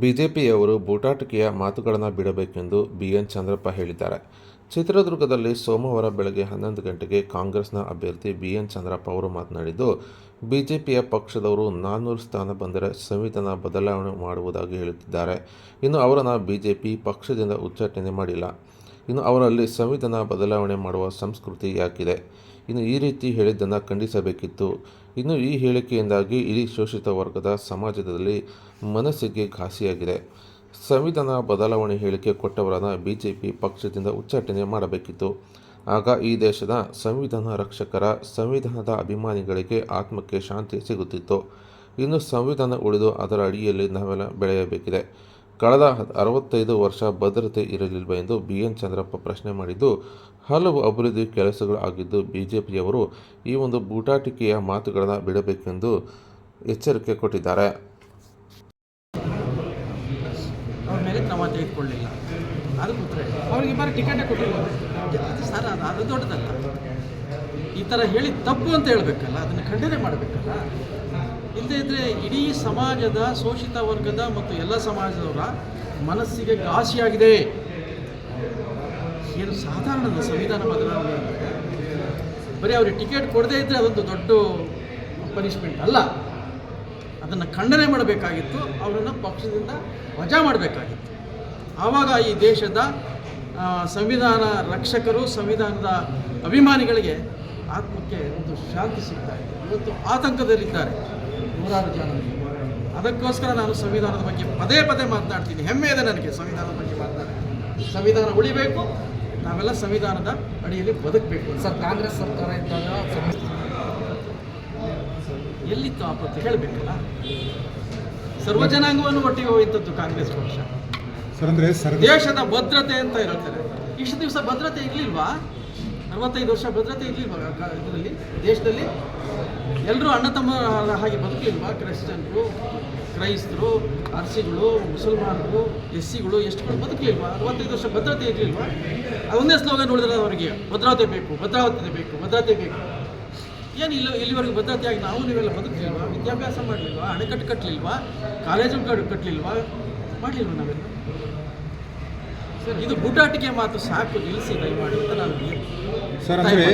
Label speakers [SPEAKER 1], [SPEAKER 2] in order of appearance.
[SPEAKER 1] ಬಿಜೆಪಿಯವರು ಬೂಟಾಟಿಕೆಯ ಮಾತುಗಳನ್ನು ಬಿಡಬೇಕೆಂದು B N Chandrappa ಹೇಳಿದ್ದಾರೆ. ಚಿತ್ರದುರ್ಗದಲ್ಲಿ ಸೋಮವಾರ ಬೆಳಗ್ಗೆ ಹನ್ನೊಂದು ಗಂಟೆಗೆ ಕಾಂಗ್ರೆಸ್ನ ಅಭ್ಯರ್ಥಿ ಬಿ ಎನ್ ಚಂದ್ರಪ್ಪ ಅವರು ಮಾತನಾಡಿದ್ದು, ಬಿಜೆಪಿಯ ಪಕ್ಷದವರು ನಾನ್ನೂರು ಸ್ಥಾನ ಬಂದರೆ ಸಂವಿಧಾನ ಬದಲಾವಣೆ ಮಾಡುವುದಾಗಿ ಹೇಳುತ್ತಿದ್ದಾರೆ. ಇನ್ನು ಅವರನ್ನು ಬಿಜೆಪಿ ಪಕ್ಷದಿಂದ ಉಚ್ಚಾಟನೆ ಮಾಡಿಲ್ಲ. ಇನ್ನು ಅವರಲ್ಲಿ ಸಂವಿಧಾನ ಬದಲಾವಣೆ ಮಾಡುವ ಸಂಸ್ಕೃತಿ ಯಾಕಿದೆ? ಇನ್ನು ಈ ರೀತಿ ಹೇಳಿದ್ದನ್ನು ಖಂಡಿಸಬೇಕಿತ್ತು. ಇನ್ನು ಈ ಹೇಳಿಕೆಯಿಂದಾಗಿ ಇಡೀ ಶೋಷಿತ ವರ್ಗದ ಸಮಾಜದಲ್ಲಿ ಮನಸ್ಸಿಗೆ ಘಾಸಿಯಾಗಿದೆ. ಸಂವಿಧಾನ ಬದಲಾವಣೆ ಹೇಳಿಕೆ ಕೊಟ್ಟವರನ್ನು ಪಿ ಪಕ್ಷದಿಂದ ಉಚ್ಚಾಟನೆ ಮಾಡಬೇಕಿತ್ತು. ಆಗ ಈ ದೇಶದ ಸಂವಿಧಾನ ರಕ್ಷಕರ ಸಂವಿಧಾನದ ಅಭಿಮಾನಿಗಳಿಗೆ ಆತ್ಮಕ್ಕೆ ಶಾಂತಿ ಸಿಗುತ್ತಿತ್ತು. ಇನ್ನು ಸಂವಿಧಾನ ಉಳಿದು ಅದರ ಅಡಿಯಲ್ಲಿ ನಾವೆಲ್ಲ ಬೆಳೆಯಬೇಕಿದೆ. ಕಳೆದ ಅರವತ್ತೈದು ವರ್ಷ ಭದ್ರತೆ ಇರಲಿಲ್ಲ ಎಂದು ಬಿ ಎನ್ ಚಂದ್ರಪ್ಪ ಪ್ರಶ್ನೆ ಮಾಡಿದ್ದು, ಹಲವು ಅಭಿವೃದ್ಧಿ ಕೆಲಸಗಳು ಆಗಿದ್ದು ಬಿಜೆಪಿಯವರು ಈ ಒಂದು ಬೂಟಾಟಿಕೆಯ ಮಾತುಗಳನ್ನು ಬಿಡಬೇಕೆಂದು ಎಚ್ಚರಿಕೆ ಕೊಟ್ಟಿದ್ದಾರೆ.
[SPEAKER 2] ಈ ಥರ ಹೇಳಿ ತಪ್ಪು ಅಂತ ಹೇಳಬೇಕಲ್ಲ, ಅದನ್ನು ಖಂಡನೆ ಮಾಡಬೇಕಲ್ಲ. ಇಲ್ಲದೇ ಇದ್ದರೆ ಇಡೀ ಸಮಾಜದ ಶೋಷಿತ ವರ್ಗದ ಮತ್ತು ಎಲ್ಲ ಸಮಾಜದವರ ಮನಸ್ಸಿಗೆ ಘಾಸಿಯಾಗಿದೆ ಏನು ಸಾಧಾರಣದ ಸಂವಿಧಾನ ಬದಲಾವಣೆ ಬರೀ ಅವ್ರಿಗೆ ಟಿಕೆಟ್ ಕೊಡದೇ ಇದ್ದರೆ ಅದೊಂದು ದೊಡ್ಡ ಪನಿಷ್ಮೆಂಟ್ ಅಲ್ಲ. ಅದನ್ನು ಖಂಡನೆ ಮಾಡಬೇಕಾಗಿತ್ತು, ಅವರನ್ನು ಪಕ್ಷದಿಂದ ವಜಾ ಮಾಡಬೇಕಾಗಿತ್ತು. ಆವಾಗ ಈ ದೇಶದ ಸಂವಿಧಾನ ರಕ್ಷಕರು, ಸಂವಿಧಾನದ ಅಭಿಮಾನಿಗಳಿಗೆ ಆತ್ಮಕ್ಕೆ ಒಂದು ಶಾಂತಿ ಸಿಗ್ತಾ ಇದೆ. ಇವತ್ತು ಆತಂಕದಲ್ಲಿದ್ದಾರೆ. ನೂರಾರು ಜನ ಅದಕ್ಕೋಸ್ಕರ ನಾನು ಸಂವಿಧಾನದ ಬಗ್ಗೆ ಪದೇ ಪದೇ ಮಾತನಾಡ್ತೀನಿ. ಹೆಮ್ಮೆ ಇದೆ ನನಗೆ ಸಂವಿಧಾನದ ಬಗ್ಗೆ ಮಾತನಾಡಿ ಸಂವಿಧಾನ ಉಳಿಬೇಕು ನಾವೆಲ್ಲ ಸಂವಿಧಾನದ ಅಡಿಯಲ್ಲಿ ಬದುಕಬೇಕು
[SPEAKER 3] ಸರ್ ಕಾಂಗ್ರೆಸ್ ಸರ್ಕಾರ ಇದ್ದಾಗ ಎಲ್ಲಿತ್ತು
[SPEAKER 2] ಎಲ್ಲಿತ್ತು ಆಪತ್ತು ಹೇಳಬೇಕಲ್ಲ. ಸರ್ವಜನಾಂಗವನ್ನು ಒಟ್ಟಿಗೆ ಹೋಗಿದ್ದದ್ದು ಕಾಂಗ್ರೆಸ್ ಪಕ್ಷ.
[SPEAKER 4] ಸರ್ ಅಂದ್ರೆ ಸರ್
[SPEAKER 2] ದೇಶದ ಭದ್ರತೆ ಅಂತ ಹೇಳ್ತಾರೆ. ಇಷ್ಟು ದಿವಸ ಭದ್ರತೆ ಇರಲಿಲ್ವಾ? ಅರವತ್ತೈದು ವರ್ಷ ಭದ್ರತೆ ಇರಲಿಲ್ವಾ ಇದರಲ್ಲಿ, ದೇಶದಲ್ಲಿ. ಎಲ್ಲರೂ ಅಣ್ಣ ತಮ್ಮ ಹಾಗೆ ಬದುಕಲಿಲ್ವಾ ಕ್ರಿಶ್ಚಿಯನ್ರು, ಕ್ರೈಸ್ತರು, ಅರ್ಸಿಗಳು, ಮುಸಲ್ಮಾನರು ಎಸ್ ಸಿಗಳು ಎಷ್ಟುಗಳು ಬದುಕಲಿಲ್ವಾ? ಅರವತ್ತೈದು ವರ್ಷ ಭದ್ರತೆ ಇರಲಿಲ್ವಾ? ಅದೊಂದೇ ಸ್ಲೋಗನ್ ನೋಡಿದ್ರೆ ಅವರಿಗೆ, ಭದ್ರತೆ ಬೇಕು, ಭದ್ರಾವತೆ ಬೇಕು, ಭದ್ರತೆ ಬೇಕು. ಏನು ಇಲ್ಲಿ ಇಲ್ಲಿವರೆಗೂ ಭದ್ರತೆಯಾಗಿ ನಾವು ನೀವೆಲ್ಲ ಬದುಕಲಿಲ್ವಾ? ವಿದ್ಯಾಭ್ಯಾಸ ಮಾಡಲಿಲ್ವಾ? ಅಣೆಕಟ್ಟು ಕಟ್ಟಲಿಲ್ವಾ ಕಾಲೇಜು ಕಟ್ಟಲಿಲ್ವಾ ಮಾಡಲಿಲ್ವಾ ನಾವೆಲ್ಲ? ಇದು ಬೂಟಾಟಿಕೆ ಮಾತು ಸಾಕು ನಿಲ್ಲಿಸಿ ದಯಮಾಡಿ ಅಂತ ನಾನು
[SPEAKER 4] ಸರ್ ಅಂದ್ರೆ